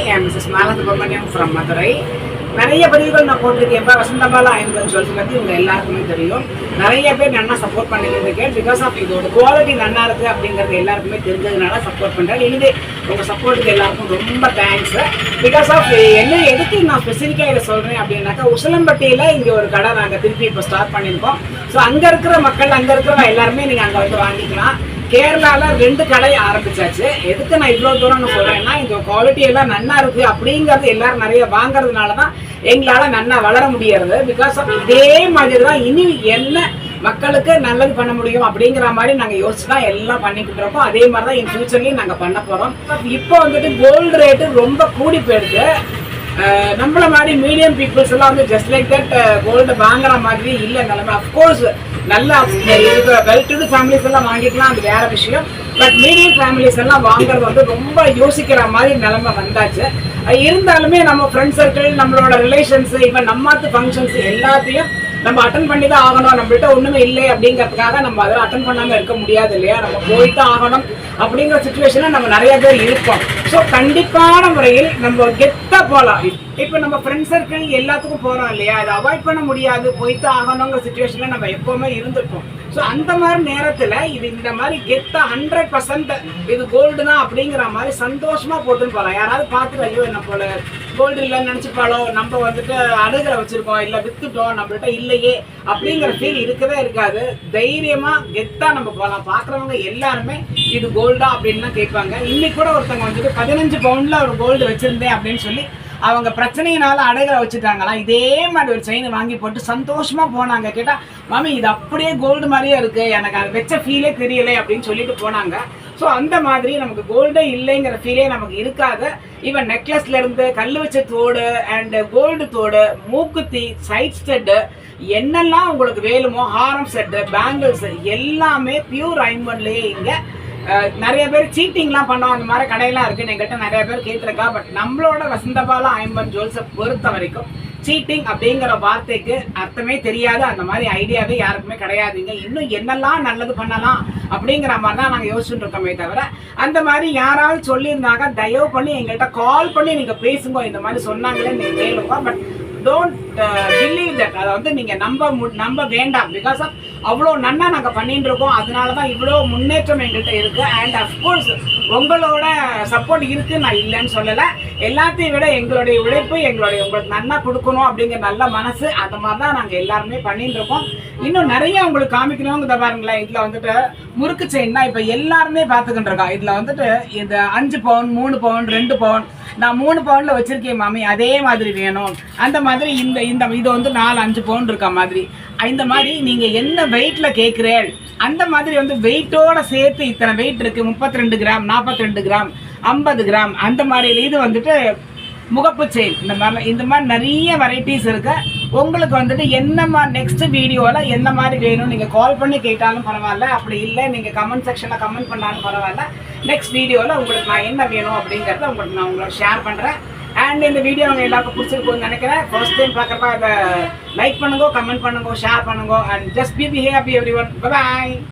Hi I Mrs Mala from Madurai. நிறைய பதிவுகள் நான் போட்டிருக்கேன். இப்போ வசந்தபாலா ஐம்பது சொல்லி பற்றி உங்கள் எல்லாருக்குமே தெரியும். நிறைய பேர் நல்லா சப்போர்ட் பண்ணிட்டு இருக்கேன். பிகாஸ் ஆஃப் இதோட குவாலிட்டி நல்லா இருக்குது அப்படிங்கிறது எல்லாருக்குமே தெரிஞ்சதுனால சப்போர்ட் பண்ணுறேன் இனிமே உங்கள் சப்போர்ட்டுக்கு எல்லாருக்கும் ரொம்ப தேங்க்ஸ் பிகாஸ் ஆஃப் என்ன எதுக்கு நான் ஸ்பெசிஃபிக்காக இதை சொல்கிறேன் அப்படின்னாக்கா உசிலம்பட்டியில் இங்கே ஒரு கடை நாங்கள் திருப்பி இப்போ ஸ்டார்ட் பண்ணியிருக்கோம். ஸோ அங்கே இருக்கிற மக்கள் அங்கே இருக்கிறவங்க எல்லாருமே நீங்கள் அங்கே வந்து வாங்கிக்கலாம். கேரளால ரெண்டு கடை ஆரம்பிச்சாச்சு. எதுக்கு நான் இவ்வளவு தூரம் சொல்றேன்னா இந்த குவாலிட்டி எல்லாம் நன்னா இருக்கு அப்படிங்கறது எல்லாரும் நிறைய வாங்குறதுனால தான் எங்களால நன்னா வளர முடியறது. பிகாஸ் ஆஃப் இதே மாதிரி தான் இனி என்ன மக்களுக்கு நல்லது பண்ண முடியும் அப்படிங்கிற மாதிரி நாங்க யோசிச்சு தான் எல்லாம் பண்ணிக்கிட்டு இருக்கோம். அதே மாதிரி தான் என் ஃபியூச்சர்லயும் நாங்க பண்ண போறோம். இப்போ வந்துட்டு கோல்டு ரேட்டு ரொம்ப கூடி போயிருக்கு. நம்மள மாதிரி மீடியம் பீப்புள்ஸ் எல்லாம் வந்து ஜஸ்ட் லைக் தட் கோல்டு வாங்குற மாதிரி இல்லை நிலைமை அஃப்கோர்ஸ் நல்லா இருக்கிற வெல்டு ஃபேமிலிஸ் எல்லாம் வாங்கிக்கலாம் அது வேற விஷயம். பட் மீடியம் ஃபேமிலிஸ் எல்லாம் வாங்குறது வந்து ரொம்ப யோசிக்கிற மாதிரி நிலைமை வந்தாச்சு. இருந்தாலுமே நம்ம ஃப்ரெண்ட் சர்க்கிள் நம்மளோட ரிலேஷன்ஸ் இப்போ நம்மாத்து ஃபங்க்ஷன்ஸ் எல்லாத்தையும் நம்ம அட்டன் பண்ணி தான் ஆகணும். நம்மள்ட்ட ஒண்ணுமே இல்லை அப்படிங்கிறதுக்காக நம்ம அதெல்லாம் அட்டன் பண்ணாம இருக்க முடியாது இல்லையா? நம்ம போயிட்டு ஆகணும் அப்படிங்கிற சுச்சுவேஷனில் நம்ம நிறைய பேர் இருப்போம். ஸோ கண்டிப்பான முறையில் நம்ம கெத்தா போகலாம் இப்போ நம்ம ஃப்ரெண்ட் சர்க்கிள் எல்லாத்துக்கும் போறோம் இல்லையா? அதை அவாய்ட் பண்ண முடியாது. போய்த்து ஆகணுங்கிற சுச்சுவேஷன்ல நம்ம எப்பவுமே இருந்திருப்போம். ஸோ அந்த மாதிரி நேரத்துல இது இந்த மாதிரி கெத்தா ஹண்ட்ரட் பர்சன்ட் இது கோல்டு தான் அப்படிங்கிற மாதிரி சந்தோஷமா போட்டுன்னு போகலாம் யாராவது பார்த்துட்டு ஐயோ என்ன போல கோல்டு இல்லைன்னு நினைச்சுப்பாளோ நம்ம வந்துட்டு அணுகிற வச்சிருக்கோம் இல்லை வித்துட்டோம் நம்மள்கிட்ட இல்லையே அப்படிங்கிற ஃபீல் இருக்கவே இருக்காது. தைரியமா கெத்தா நம்ம போகலாம் பார்க்குறவங்க எல்லாருமே இது கோல்டா அப்படின்னு தான் கேட்பாங்க. இன்னைக்கு கூட ஒருத்தவங்க வந்துட்டு பதினஞ்சு பவுண்டில் ஒரு கோல்டு வச்சிருந்தேன் அப்படின்னு சொல்லி அவங்க பிரச்சனையினால அடைகளை வச்சுட்டாங்களா? இதே மாதிரி ஒரு செயின் வாங்கி போட்டு சந்தோஷமா போனாங்க. கேட்டா மாமி இது அப்படியே கோல்டு மாதிரியே இருக்கு. எனக்கு அது வச்ச ஃபீலே தெரியலை அப்படின்னு சொல்லிட்டு போனாங்க. ஸோ அந்த மாதிரி நமக்கு கோல்டே இல்லைங்கிற ஃபீலே நமக்கு இருக்காது. ஈவன் நெக்லஸ்ல இருந்து கல் வச்ச தோடு அண்ட் கோல்டு தோடு மூக்குத்தி சைட் ஸ்டெட்டு என்னெல்லாம் உங்களுக்கு வேணுமோ ஹாரம் செட்டு பேங்கிள்ஸ் எல்லாமே பியூர் ஐம்பன்லேயே இங்கே நிறைய பேர் சீட்டிங்லாம் பண்ணோம் அந்த மாதிரி கடையெல்லாம் இருக்குன்னு என்கிட்ட நிறைய பேர் கேட்டிருக்கா. பட் நம்மளோட வசந்தபால ஐம்பன் ஜோல்ஸை பொறுத்த வரைக்கும் சீட்டிங் அப்படிங்கிற வார்த்தைக்கு அர்த்தமே தெரியாது. அந்த மாதிரி ஐடியாவே யாருக்குமே கிடையாதுங்க. இன்னும் என்னெல்லாம் நல்லது பண்ணலாம் அப்படிங்கிற மாதிரி தான் நாங்கள் யோசிச்சுட்டு இருக்கோமே தவிர அந்த மாதிரி யாராவது சொல்லியிருந்தாங்க தயவு பண்ணி எங்கள்கிட்ட கால் பண்ணி நீங்கள் பேசுங்க. இந்த மாதிரி சொன்னாங்களே நீங்கள் கேளுங்க. பட் டோன்ட் பிலீவ் தட் அதை வந்து நீங்கள் நம்ப மு- நம்ப வேண்டாம். பிகாஸ் ஆஃப் அவ்வளோ நன்னா நாங்கள் பண்ணிட்டு இருக்கோம். அதனால தான் இவ்வளோ முன்னேற்றம் எங்கள்கிட்ட இருக்கு. அண்ட் அஃப்கோர்ஸ் உங்களோட சப்போர்ட் இருக்கு நான் இல்லைன்னு சொல்லலை. எல்லாத்தையும் விட எங்களுடைய உழைப்பு எங்களுடைய உங்களுக்கு நன்மை கொடுக்கணும் அப்படிங்கிற நல்ல மனசு அந்த மாதிரி தான் நாங்கள் எல்லாருமே பண்ணிட்டு இருக்கோம். இன்னும் நிறைய உங்களுக்கு காமிக்கணுங்கிற பாருங்களேன். இதில் வந்துட்டு முறுக்கு செயின்னா இப்போ எல்லாருமே பார்த்துக்கிட்டு இருக்கோம் இதில் வந்துட்டு இந்த அஞ்சு பவுன் மூணு பவுன் ரெண்டு பவுன் நான் மூணு பவுனில் வச்சுருக்கேன் மாமி. அதே மாதிரி வேணும். அந்த மாதிரி இந்த இந்த இது வந்து நாலு அஞ்சு பவுன் இருக்க மாதிரி. இந்த மாதிரி நீங்கள் என்ன வெயிட்டில் கேட்குறேன் அந்த மாதிரி வந்து வெயிட்டோட சேர்த்து இத்தனை வெயிட் இருக்குது முப்பத்தி ரெண்டு கிராம் நாற்பத்தி ரெண்டு கிராம் ஐம்பது கிராம் அந்த மாதிரி இது வந்துட்டு முகப்பு செயின் இந்த மாதிரி இந்த மாதிரி நிறைய வெரைட்டிஸ் இருக்கு. உங்களுக்கு வந்துட்டு என்ன மாதிரி நெக்ஸ்ட் வீடியோவில் என்ன மாதிரி வேணும் நீங்கள் கால் பண்ணி கேட்டாலும் பரவாயில்ல. அப்படி இல்லை நீங்கள் கமெண்ட் செக்ஷனில் கமெண்ட் பண்ணாலும் பரவாயில்ல. நெக்ஸ்ட் வீடியோவில் உங்களுக்கு நான் என்ன வேணும் அப்படிங்கிறத உங்களுக்கு நான் உங்களோட ஷேர் பண்ணுறேன் அண்ட் இந்த வீடியோ அவங்க எல்லாருக்கும் பிடிச்சிருக்கும்னு நினைக்கிறேன். ஃபர்ஸ்ட் டைம் பார்க்குறப்ப அதை லைக் பண்ணுங்க கமெண்ட் பண்ணுங்க ஷேர் பண்ணுங்க. And just be be happy everyone bye